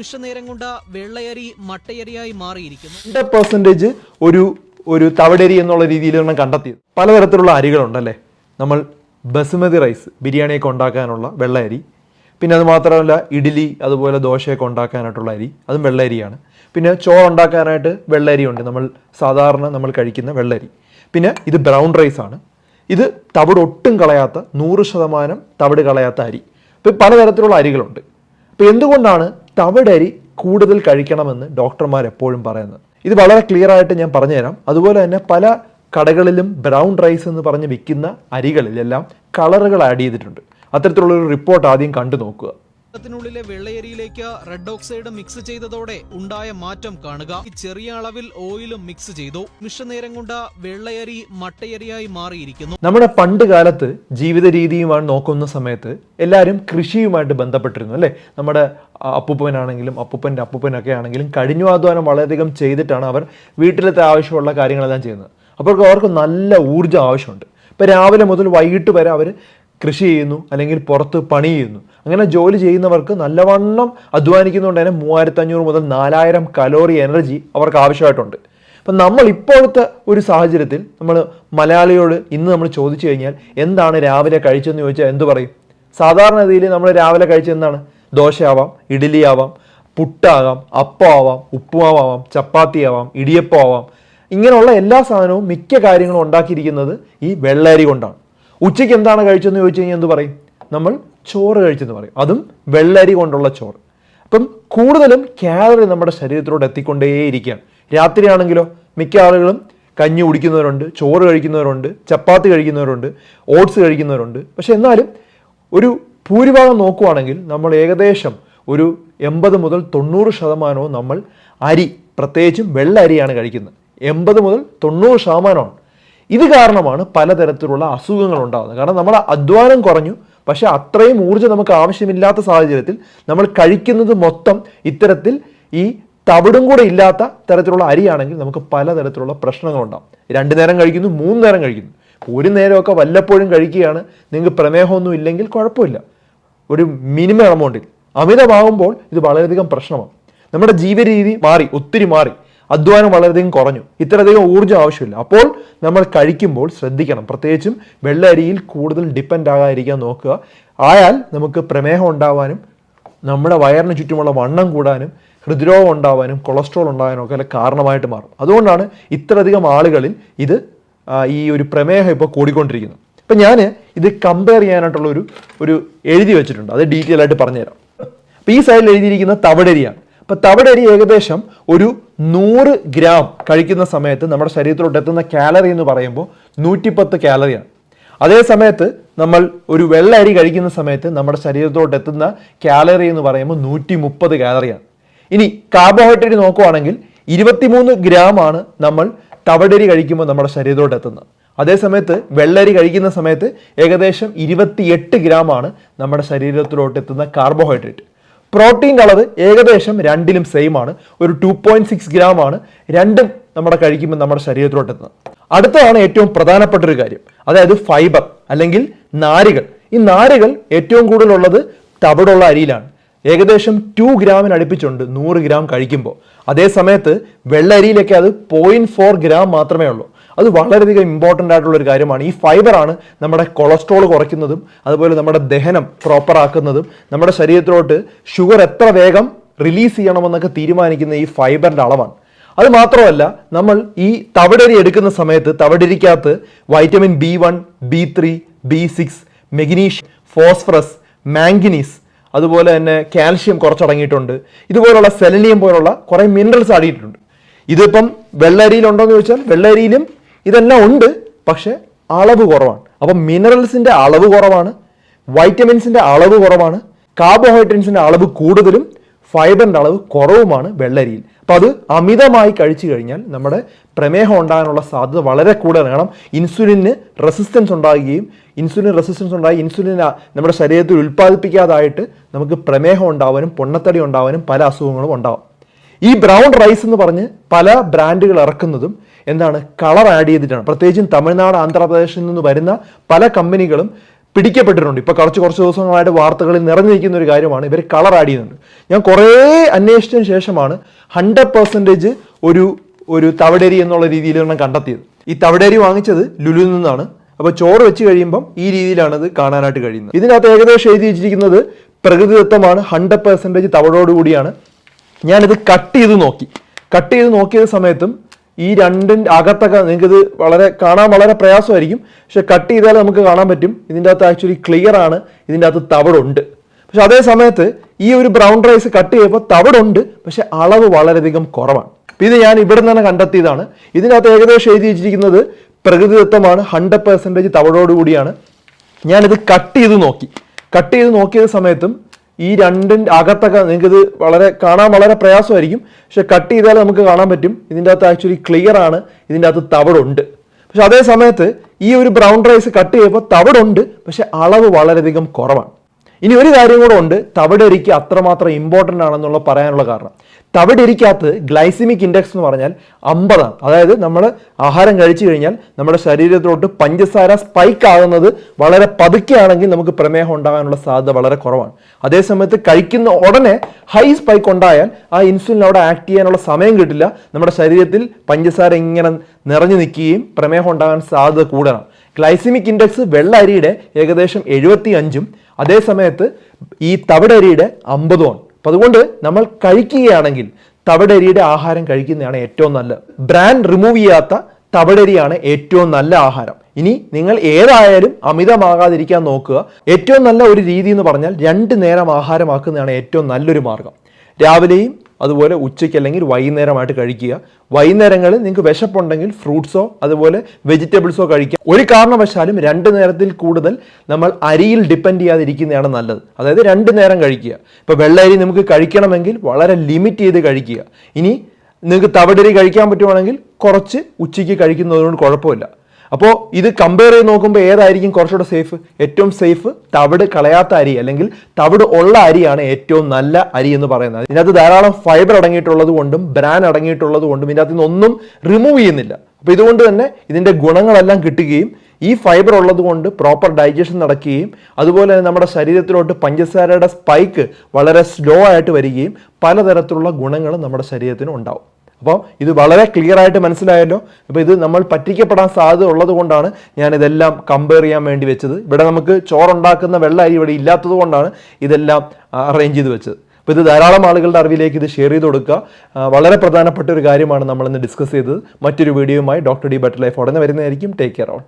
നിമിഷനേരം കൊണ്ട് വെള്ളയരി മട്ടയരിയായി മാറിയിരിക്കുന്നു. Hundred percentage ഒരു ഒരു തവിടരി എന്നുള്ള രീതിയിലാണ് കണ്ടെത്തിയത്. പലതരത്തിലുള്ള അരികളുണ്ടല്ലേ? നമ്മൾ ബസുമതി റൈസ് ബിരിയാണിയൊക്കെ ഉണ്ടാക്കാനുള്ള വെള്ളയരി പിന്നെ അത് മാത്രമല്ല ഇഡ്ഡലി അതുപോലെ ദോശയൊക്കെ ഉണ്ടാക്കാനായിട്ടുള്ള അരി അതും വെള്ളരിയാണ് പിന്നെ ചോറ് ഉണ്ടാക്കാനായിട്ട് വെള്ളരി ഉണ്ട് നമ്മൾ സാധാരണ നമ്മൾ കഴിക്കുന്ന വെള്ളരി പിന്നെ ഇത് ബ്രൗൺ റൈസ് ആണ്. ഇത് തവിട് ഒട്ടും കളയാത്ത നൂറ് ശതമാനം തവിട് കളയാത്ത അരി. ഇപ്പം പലതരത്തിലുള്ള അരികളുണ്ട്. അപ്പോൾ എന്തുകൊണ്ടാണ് തവിടരി കൂടുതൽ കഴിക്കണമെന്ന് ഡോക്ടർമാർ എപ്പോഴും പറയുന്നത് ഇത് വളരെ ക്ലിയർ ആയിട്ട് ഞാൻ പറഞ്ഞുതരാം. അതുപോലെ തന്നെ പല കടകളിലും ബ്രൗൺ റൈസ് എന്ന് പറഞ്ഞ് വിൽക്കുന്ന അരികളിലെല്ലാം കളറുകൾ ആഡ് ചെയ്തിട്ടുണ്ട്. അത്തരത്തിലുള്ളൊരു റിപ്പോർട്ട് ആദ്യം കണ്ടു നോക്കുക ത്തിനുള്ളിലെ വെള്ളയരിയിലേക്ക് റെഡ് ഓക്സൈഡ് മിക്സ് ചെയ്തതോടെ ഉണ്ടായ മാറ്റം കാണുക. ചെറിയ അളവിൽ ഓയിലും മിക്സ് ചെയ്തു. നിമിഷനേരം കൊണ്ട് വെള്ളയരി മട്ടയരിയായി മാറിയിരിക്കുന്നു. നമ്മുടെ പണ്ട് കാലത്ത് ജീവിത രീതിയുമാണ് നോക്കുന്ന സമയത്ത് എല്ലാവരും കൃഷിയുമായിട്ട് ബന്ധപ്പെട്ടിരുന്നു അല്ലേ? നമ്മുടെ അപ്പൂപ്പനാണെങ്കിലും അപ്പൂപ്പന്റെ അപ്പൂപ്പനൊക്കെ ആണെങ്കിലും കഠിനാധ്വാനം വളരെയധികം ചെയ്തിട്ടാണ് അവർ വീട്ടിലത്തെ ആവശ്യമുള്ള കാര്യങ്ങളെല്ലാം ചെയ്യുന്നത്. അപ്പോൾ അവർക്ക് നല്ല ഊർജം ആവശ്യമുണ്ട്. ഇപ്പോൾ രാവിലെ മുതൽ വൈകിട്ട് വരെ അവർ കൃഷി ചെയ്യുന്നു അല്ലെങ്കിൽ പുറത്ത് പണി ചെയ്യുന്നു. അങ്ങനെ ജോലി ചെയ്യുന്നവർക്ക് നല്ലവണ്ണം അധ്വാനിക്കുന്നതുകൊണ്ട് തന്നെ മൂവായിരത്തഞ്ഞൂറ് മുതൽ നാലായിരം കലോറി എനർജി അവർക്ക് ആവശ്യമായിട്ടുണ്ട്. അപ്പം നമ്മൾ ഇപ്പോഴത്തെ ഒരു സാഹചര്യത്തിൽ നമ്മൾ മലയാളിയോട് ഇന്ന് നമ്മൾ ചോദിച്ചു കഴിഞ്ഞാൽ എന്താണ് രാവിലെ കഴിച്ചതെന്ന് ചോദിച്ചാൽ എന്ത് പറയും? സാധാരണ രീതിയിൽ നമ്മൾ രാവിലെ കഴിച്ചത് എന്താണ്? ദോശയാവാം ഇഡ്ഡലി ആവാം പുട്ടാകാം അപ്പം ആവാം ഉപ്പുമാവാം ചപ്പാത്തി ആവാം ഇടിയപ്പം ആവാം ഇങ്ങനെയുള്ള എല്ലാ സാധനവും മിക്ക കാര്യങ്ങളും ഉണ്ടാക്കിയിരിക്കുന്നത് ഈ വെള്ളരി കൊണ്ടാണ്. ഉച്ചയ്ക്ക് എന്താണ് കഴിച്ചതെന്ന് ചോദിച്ചു കഴിഞ്ഞാൽ എന്ത് പറയും? നമ്മൾ ചോറ് കഴിച്ചെന്ന് പറയും. അതും വെള്ളരി കൊണ്ടുള്ള ചോറ്. അപ്പം കൂടുതലും കാലറി നമ്മുടെ ശരീരത്തിലോട്ട് എത്തിക്കൊണ്ടേയിരിക്കുകയാണ്. രാത്രിയാണെങ്കിലോ മിക്ക ആളുകളും കഞ്ഞി കുടിക്കുന്നവരുണ്ട് ചോറ് കഴിക്കുന്നവരുണ്ട് ചപ്പാത്തി കഴിക്കുന്നവരുണ്ട് ഓട്സ് കഴിക്കുന്നവരുണ്ട്. പക്ഷെ എന്നാലും ഒരു ഭൂരിഭാഗം നോക്കുവാണെങ്കിൽ നമ്മൾ ഏകദേശം ഒരു എൺപത് മുതൽ തൊണ്ണൂറ് ശതമാനവും നമ്മൾ അരി പ്രത്യേകിച്ചും വെള്ള അരിയാണ് കഴിക്കുന്നത്. എൺപത് മുതൽ തൊണ്ണൂറ് ശതമാനമാണ്. ഇത് കാരണമാണ് പലതരത്തിലുള്ള അസുഖങ്ങൾ ഉണ്ടാകുന്നത്. കാരണം നമ്മൾ അധ്വാനം കുറഞ്ഞു പക്ഷെ അത്രയും ഊർജം നമുക്ക് ആവശ്യമില്ലാത്ത സാഹചര്യത്തിൽ നമ്മൾ കഴിക്കുന്നത് മൊത്തം ഇത്തരത്തിൽ ഈ തവിടും കൂടെ ഇല്ലാത്ത തരത്തിലുള്ള അരിയാണെങ്കിൽ നമുക്ക് പലതരത്തിലുള്ള പ്രശ്നങ്ങളുണ്ടാകും രണ്ടു നേരം കഴിക്കുന്നു മൂന്ന് നേരം കഴിക്കുന്നു. ഒരു നേരമൊക്കെ വല്ലപ്പോഴും കഴിക്കുകയാണ്. നിങ്ങൾക്ക് പ്രമേഹമൊന്നും ഇല്ലെങ്കിൽ കുഴപ്പമില്ല. ഒരു മിനിമം എമൗണ്ടിൽ അമിതമാകുമ്പോൾ ഇത് വളരെയധികം പ്രശ്നമാണ്. നമ്മുടെ ജീവിതരീതി മാറി ഒത്തിരി മാറി. അധ്വാനം വളരെയധികം കുറഞ്ഞു. ഇത്രയധികം ഊർജം ആവശ്യമില്ല. അപ്പോൾ നമ്മൾ കഴിക്കുമ്പോൾ ശ്രദ്ധിക്കണം. പ്രത്യേകിച്ചും വെള്ളരിയിൽ കൂടുതൽ ഡിപ്പെൻഡ് ആകാതിരിക്കാൻ നോക്കുക. ആയാൽ നമുക്ക് പ്രമേഹം ഉണ്ടാവാനും നമ്മുടെ വയറിന് ചുറ്റുമുള്ള വണ്ണം കൂടാനും ഹൃദ്രോഗം ഉണ്ടാവാനും കൊളസ്ട്രോൾ ഉണ്ടാകാനും ഒക്കെ കാരണമായിട്ട് മാറും. അതുകൊണ്ടാണ് ഇത്രയധികം ആളുകളിൽ ഇത് ഈ ഒരു പ്രമേഹം ഇപ്പോൾ കൂടിക്കൊണ്ടിരിക്കുന്നത്. അപ്പം ഞാൻ ഇത് കമ്പയർ ചെയ്യാനായിട്ടുള്ള ഒരു ഒരു എഴുതി വെച്ചിട്ടുണ്ട്. അത് ഡീറ്റെയിൽ ആയിട്ട് പറഞ്ഞുതരാം. അപ്പോൾ ഈ സൈഡിൽ എഴുതിയിരിക്കുന്ന തവിടരിയാണ്. അപ്പോൾ തവിടരി ഏകദേശം ഒരു നൂറ് ഗ്രാം കഴിക്കുന്ന സമയത്ത് നമ്മുടെ ശരീരത്തിലോട്ട് എത്തുന്ന കാലറി എന്ന് പറയുമ്പോൾ നൂറ്റിപ്പത്ത് കാലറിയാണ് അതേ സമയത്ത് നമ്മൾ ഒരു വെള്ള അരി കഴിക്കുന്ന സമയത്ത് നമ്മുടെ ശരീരത്തോട്ട് എത്തുന്ന കാലറി എന്ന് പറയുമ്പോൾ നൂറ്റി മുപ്പത് കാലറിയാണ് ഇനി കാർബോഹൈഡ്രേറ്റ് നോക്കുവാണെങ്കിൽ ഇരുപത്തിമൂന്ന് ഗ്രാം ആണ് നമ്മൾ തവിടരി കഴിക്കുമ്പോൾ നമ്മുടെ ശരീരത്തോട്ട് എത്തുന്നത്. അതേ സമയത്ത് വെള്ളരി കഴിക്കുന്ന സമയത്ത് ഏകദേശം ഇരുപത്തിയെട്ട് ഗ്രാം ആണ് നമ്മുടെ ശരീരത്തിലോട്ട് എത്തുന്ന കാർബോഹൈഡ്രേറ്റ് പ്രോട്ടീൻ അളവ് ഏകദേശം രണ്ടിലും സെയിം ആണ്. ഒരു ടു പോയിന്റ് സിക്സ് ഗ്രാം ആണ്. രണ്ടും നമ്മുടെ കഴിക്കുമ്പോൾ നമ്മുടെ ശരീരത്തിലോട്ട് എത്തുന്നത്. അടുത്തതാണ് ഏറ്റവും പ്രധാനപ്പെട്ട ഒരു കാര്യം. അതായത് ഫൈബർ അല്ലെങ്കിൽ നാരുകൾ. ഈ നാരുകൾ ഏറ്റവും കൂടുതലുള്ളത് തവിടുള്ള അരിയിലാണ്. ഏകദേശം ടു ഗ്രാമിന് അടുപ്പിച്ചുണ്ട്. നൂറ് ഗ്രാം കഴിക്കുമ്പോൾ. അതേ സമയത്ത് വെള്ള അരിയിലൊക്കെ അത് പോയിന്റ് ഫോർ ഗ്രാം മാത്രമേ ഉള്ളൂ. അത് വളരെയധികം ഇമ്പോർട്ടന്റ് ആയിട്ടുള്ള ഒരു കാര്യമാണ്. ഈ ഫൈബറാണ് നമ്മുടെ കൊളസ്ട്രോൾ കുറയ്ക്കുന്നതും അതുപോലെ നമ്മുടെ ദഹനം പ്രോപ്പർ ആക്കുന്നതും നമ്മുടെ ശരീരത്തിലോട്ട് ഷുഗർ എത്ര വേഗം റിലീസ് ചെയ്യണമെന്നൊക്കെ തീരുമാനിക്കുന്ന ഈ ഫൈബറിന്റെ അളവാണ്. അത് മാത്രമല്ല നമ്മൾ ഈ തവിടരി എടുക്കുന്ന സമയത്ത് തവിടരിക്കകത്ത് vitamin B one B three B six magnesium phosphorus manganese അതുപോലെ തന്നെ കാൽഷ്യം കുറച്ചടങ്ങിയിട്ടുണ്ട്. ഇതുപോലുള്ള സെലനിയം പോലുള്ള കുറേ മിനറൽസ് അടങ്ങിയിട്ടുണ്ട്. ഇതിപ്പം വെള്ളരിയിലുണ്ടോ എന്ന് ചോദിച്ചാൽ വെള്ളരിയിലും ഇതെല്ലാം ഉണ്ട് പക്ഷെ അളവ് കുറവാണ്. അപ്പം മിനറൽസിന്റെ അളവ് കുറവാണ് വൈറ്റമിൻസിന്റെ അളവ് കുറവാണ് കാർബോഹൈഡ്രേറ്റ്സിന്റെ അളവ് കൂടുതലും ഫൈബറിന്റെ അളവ് കുറവുമാണ് വെള്ളരിയിൽ. അപ്പോൾ അത് അമിതമായി കഴിച്ചു കഴിഞ്ഞാൽ നമ്മുടെ പ്രമേഹം ഉണ്ടാകാനുള്ള സാധ്യത വളരെ കൂടുതലാണ്. കാരണം ഇൻസുലിന് റെസിസ്റ്റൻസ് ഉണ്ടാകുകയും ഇൻസുലിൻ റെസിസ്റ്റൻസ് ഉണ്ടായി ഇൻസുലിൻ നമ്മുടെ ശരീരത്തിൽ ഉൽപ്പാദിപ്പിക്കാതായിട്ട് നമുക്ക് പ്രമേഹം ഉണ്ടാവാനും പൊണ്ണത്തടി ഉണ്ടാവാനും പല അസുഖങ്ങളും ഉണ്ടാവും. ഈ ബ്രൗൺ റൈസ് എന്ന് പറഞ്ഞ് പല ബ്രാൻഡുകൾ ഇറക്കുന്നതും എന്താണ് കളർ ആഡ് ചെയ്തിട്ടാണ്. പ്രത്യേകിച്ചും തമിഴ്നാട് ആന്ധ്രാപ്രദേശിൽ നിന്ന് വരുന്ന പല കമ്പനികളും പിടിക്കപ്പെട്ടിട്ടുണ്ട്. ഇപ്പൊ കുറച്ച് കുറച്ച് ദിവസങ്ങളായിട്ട് വാർത്തകളിൽ നിറഞ്ഞു നിൽക്കുന്ന ഒരു കാര്യമാണ് ഇവർ കളർ ആഡ് ചെയ്യുന്നുണ്ട്. ഞാൻ കുറേ അന്വേഷിച്ചതിന് ശേഷമാണ് ഹൺഡ്രഡ് പെർസെന്റേജ് ഒരു ഒരു തവിടരി എന്നുള്ള രീതിയിൽ ഞാൻ കണ്ടെത്തിയത്. ഈ തവിടരി വാങ്ങിച്ചത് ലുലുവിൽ നിന്നാണ്. അപ്പോൾ ചോറ് വെച്ച് കഴിയുമ്പം ഈ രീതിയിലാണ് ഇത് കാണാനായിട്ട് കഴിയുന്നത്. ഇതിനകത്ത് ഏകദേശം എഴുതി വെച്ചിരിക്കുന്നത് പ്രകൃതിദത്തമാണ് ഹൺഡ്രഡ് പെർസെന്റേജ് തവിടോട് കൂടിയാണ്. ഞാനിത് കട്ട് ചെയ്ത് നോക്കി. കട്ട് ചെയ്ത് നോക്കിയ സമയത്തും ഈ രണ്ടിന്റെ അകത്തൊക്കെ നിങ്ങൾക്കിത് വളരെ കാണാൻ വളരെ പ്രയാസമായിരിക്കും. പക്ഷെ കട്ട് ചെയ്താൽ നമുക്ക് കാണാൻ പറ്റും. ഇതിന്റെ അകത്ത് ആക്ച്വലി ക്ലിയർ ആണ്. ഇതിന്റെ അകത്ത് തവിടുണ്ട്. പക്ഷെ അതേ സമയത്ത് ഈ ഒരു ബ്രൗൺ റൈസ് കട്ട് ചെയ്യുമ്പോൾ തവിടുണ്ട്. പക്ഷെ അളവ് വളരെയധികം കുറവാണ്. ഇത് ഞാൻ ഇവിടെ നിന്ന് തന്നെ കണ്ടെത്തിയതാണ് ഇതിനകത്ത് ഏകദേശം എഴുതി വെച്ചിരിക്കുന്നത് പ്രകൃതിദത്തമാണ്. ഹൺഡ്രഡ് പെർസെന്റേജ് തവടോടുകൂടിയാണ് ഞാനിത് കട്ട് ചെയ്ത് നോക്കി. കട്ട് ചെയ്ത് നോക്കിയ സമയത്തും ഈ രണ്ടിന്റെ അകത്തൊക്കെ നിങ്ങൾക്കിത് വളരെ കാണാൻ വളരെ പ്രയാസമായിരിക്കും. പക്ഷെ കട്ട് ചെയ്താൽ നമുക്ക് കാണാൻ പറ്റും. ഇതിന്റെ അകത്ത് ആക്ച്വലി ക്ലിയർ ആണ്. ഇതിന്റെ അകത്ത് തവിടുണ്ട്. പക്ഷെ അതേ സമയത്ത് ഈ ഒരു ബ്രൗൺ റൈസ് കട്ട് ചെയ്യുമ്പോൾ തവിടുണ്ട്. പക്ഷെ അളവ് വളരെയധികം കുറവാണ്. ഇനി ഒരു കാര്യം കൂടെ ഉണ്ട്. തവിടരിക്ക് അത്രമാത്രം ഇമ്പോർട്ടന്റ് ആണെന്നുള്ള പറയാനുള്ള കാരണം. തവിടരിക്കകത്ത് ഗ്ലൈസിമിക് ഇൻഡെക്സ് എന്ന് പറഞ്ഞാൽ അമ്പതാണ്. അതായത് നമ്മൾ ആഹാരം കഴിച്ചു കഴിഞ്ഞാൽ നമ്മുടെ ശരീരത്തിലോട്ട് പഞ്ചസാര സ്പൈക്ക് ആകുന്നത് വളരെ പതുക്കെയാണെങ്കിൽ നമുക്ക് പ്രമേഹം ഉണ്ടാകാനുള്ള സാധ്യത വളരെ കുറവാണ്. അതേസമയത്ത് കഴിക്കുന്ന ഉടനെ ഹൈ സ്പൈക്ക് ഉണ്ടായാൽ ആ ഇൻസുലിൻ അവിടെ ആക്ട് ചെയ്യാനുള്ള സമയം കിട്ടില്ല. നമ്മുടെ ശരീരത്തിൽ പഞ്ചസാര ഇങ്ങനെ നിറഞ്ഞു നിൽക്കുകയും പ്രമേഹം ഉണ്ടാകാൻ സാധ്യത കൂടണം ഗ്ലൈസിമിക് ഇൻഡെക്സ് വെള്ള അരിയുടെ ഏകദേശം എഴുപത്തി അഞ്ചും അതേസമയത്ത് ഈ തവിടരിയുടെ അമ്പതുമാണ് അപ്പം അതുകൊണ്ട് നമ്മൾ കഴിക്കുകയാണെങ്കിൽ തവിടരിയുടെ ആഹാരം കഴിക്കുന്നതാണ് ഏറ്റവും നല്ലത് ബ്രാൻഡ് റിമൂവ് ചെയ്യാത്ത തവിടരിയാണ് ഏറ്റവും നല്ല ആഹാരം. ഇനി നിങ്ങൾ ഏതായാലും അമിതമാകാതിരിക്കാൻ നോക്കുക. ഏറ്റവും നല്ല ഒരു രീതി എന്ന് പറഞ്ഞാൽ രണ്ട് നേരം ആഹാരമാക്കുന്നതാണ് ഏറ്റവും നല്ലൊരു മാർഗം. രാവിലെയും അതുപോലെ ഉച്ചയ്ക്ക് അല്ലെങ്കിൽ വൈകുന്നേരമായിട്ട് കഴിക്കുക. വൈകുന്നേരങ്ങളിൽ നിങ്ങൾക്ക് വിശപ്പുണ്ടെങ്കിൽ ഫ്രൂട്ട്സോ അതുപോലെ വെജിറ്റബിൾസോ കഴിക്കുക ഒരു കാരണവശാലും രണ്ട് നേരത്തിൽ കൂടുതൽ നമ്മൾ അരിയിൽ ഡിപ്പെൻഡ് ചെയ്യാതിരിക്കുന്നതാണ് നല്ലത്. അതായത് രണ്ട് നേരം കഴിക്കുക. ഇപ്പോൾ വെള്ളയരി നമുക്ക് കഴിക്കണമെങ്കിൽ വളരെ ലിമിറ്റ് ചെയ്ത് കഴിക്കുക. ഇനി നിങ്ങൾക്ക് തവിടരി കഴിക്കാൻ പറ്റുവാണെങ്കിൽ കുറച്ച് ഉച്ചയ്ക്ക് കഴിക്കുന്നതുകൊണ്ട് കുഴപ്പമില്ല. അപ്പോൾ ഇത് കമ്പയർ ചെയ്ത് നോക്കുമ്പോൾ ഏതായിരിക്കും കുറച്ചുകൂടെ സേഫ് ഏറ്റവും സേഫ് തവിട് കളയാത്ത അരി അല്ലെങ്കിൽ തവിട് ഉള്ള അരിയാണ് ഏറ്റവും നല്ല അരി എന്ന് പറയുന്നത്. ഇതിനകത്ത് ധാരാളം ഫൈബർ അടങ്ങിയിട്ടുള്ളത് കൊണ്ടും ബ്രാൻ അടങ്ങിയിട്ടുള്ളത് കൊണ്ടും ഇതിനകത്ത് നിന്നൊന്നും റിമൂവ് ചെയ്യുന്നില്ല. അപ്പോൾ ഇതുകൊണ്ട് തന്നെ ഇതിന്റെ ഗുണങ്ങളെല്ലാം കിട്ടുകയും ഈ ഫൈബർ ഉള്ളത് കൊണ്ട് പ്രോപ്പർ ഡൈജഷൻ നടക്കുകയും അതുപോലെ തന്നെ നമ്മുടെ ശരീരത്തിലോട്ട് പഞ്ചസാരയുടെ സ്പൈക്ക് വളരെ സ്ലോ ആയിട്ട് വരികയും പലതരത്തിലുള്ള ഗുണങ്ങളും നമ്മുടെ ശരീരത്തിന് ഉണ്ടാവും. അപ്പോൾ ഇത് വളരെ ക്ലിയർ ആയിട്ട് മനസ്സിലായല്ലോ. അപ്പോൾ ഇത് നമ്മൾ പറ്റിക്കപ്പെടാൻ സാധ്യത ഉള്ളത് കൊണ്ടാണ് ഞാൻ ഇതെല്ലാം കമ്പയർ ചെയ്യാൻ വേണ്ടി വെച്ചത്. ഇവിടെ നമുക്ക് ചോറുണ്ടാക്കുന്ന വെള്ള അരി ഇവിടെ ഇല്ലാത്തത് കൊണ്ടാണ് ഇതെല്ലാം അറേഞ്ച് ചെയ്ത് വെച്ചത്. അപ്പോൾ ഇത് ധാരാളം ആളുകളുടെ അറിവിലേക്ക് ഇത് ഷെയർ ചെയ്ത് കൊടുക്കുക. വളരെ പ്രധാനപ്പെട്ട ഒരു കാര്യമാണ് നമ്മളിന്ന് ഡിസ്കസ് ചെയ്തത്. മറ്റൊരു വീഡിയോയുമായി ഡോക്ടർ ഡി ബട്ടർ ലൈഫ് ഉടനെ വരുന്നതായിരിക്കും. Take care all